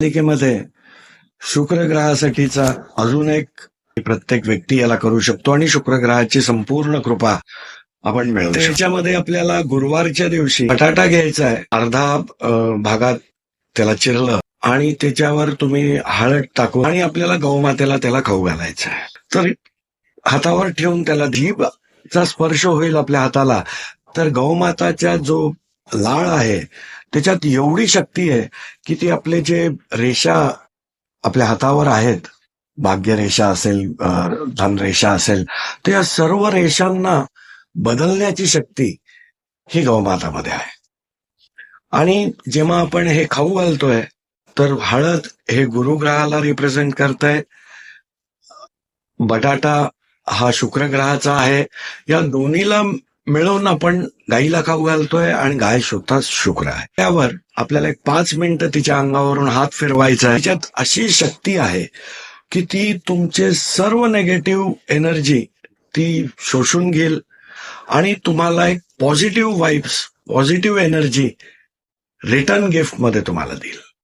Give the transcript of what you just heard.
मालिकेमध्ये शुक्र ग्रहासाठीचा अजून एक प्रत्येक व्यक्ती याला करू शकतो आणि शुक्र ग्रहाची संपूर्ण कृपा आपण मिळतो त्याच्यामध्ये आपल्याला गुरुवारच्या दिवशी बटाटा घ्यायचा आहे. अर्धा भागात त्याला चिरलं आणि त्याच्यावर तुम्ही हळद टाकू आणि आपल्याला गौमातेला त्याला खाऊ घालायचं आहे. तर हातावर ठेवून त्याला धीपचा स्पर्श होईल आपल्या हाताला. तर गौमाताचा जो लाळ आहे त्याच्यात एवढी शक्ती आहे की ती आपले जे रेषा आपल्या हातावर आहेत भाग्यरेषा असेल धनरेषा असेल तर या सर्व रेषांना बदलण्याची शक्ती ही गौमातामध्ये आहे. आणि जेव्हा आपण हे खाऊ घालतोय तर हळद हे गुरुग्रहाला रिप्रेझेंट करताय. बटाटा हा शुक्र ग्रहाचा आहे. या दोन्हीला मिळून आपण गाईला खाऊ घालतोय आणि गाय शोधता शुक्र आहे. त्यावर आपल्याला एक पाच मिनिटं तिच्या अंगावरून हात फिरवायचा आहे. त्याच्यात अशी शक्ती आहे की ती तुमचे सर्व नेगेटिव्ह एनर्जी ती शोषून घेईल आणि तुम्हाला एक positive vibes positive energy return गिफ्टमध्ये तुम्हाला देईल.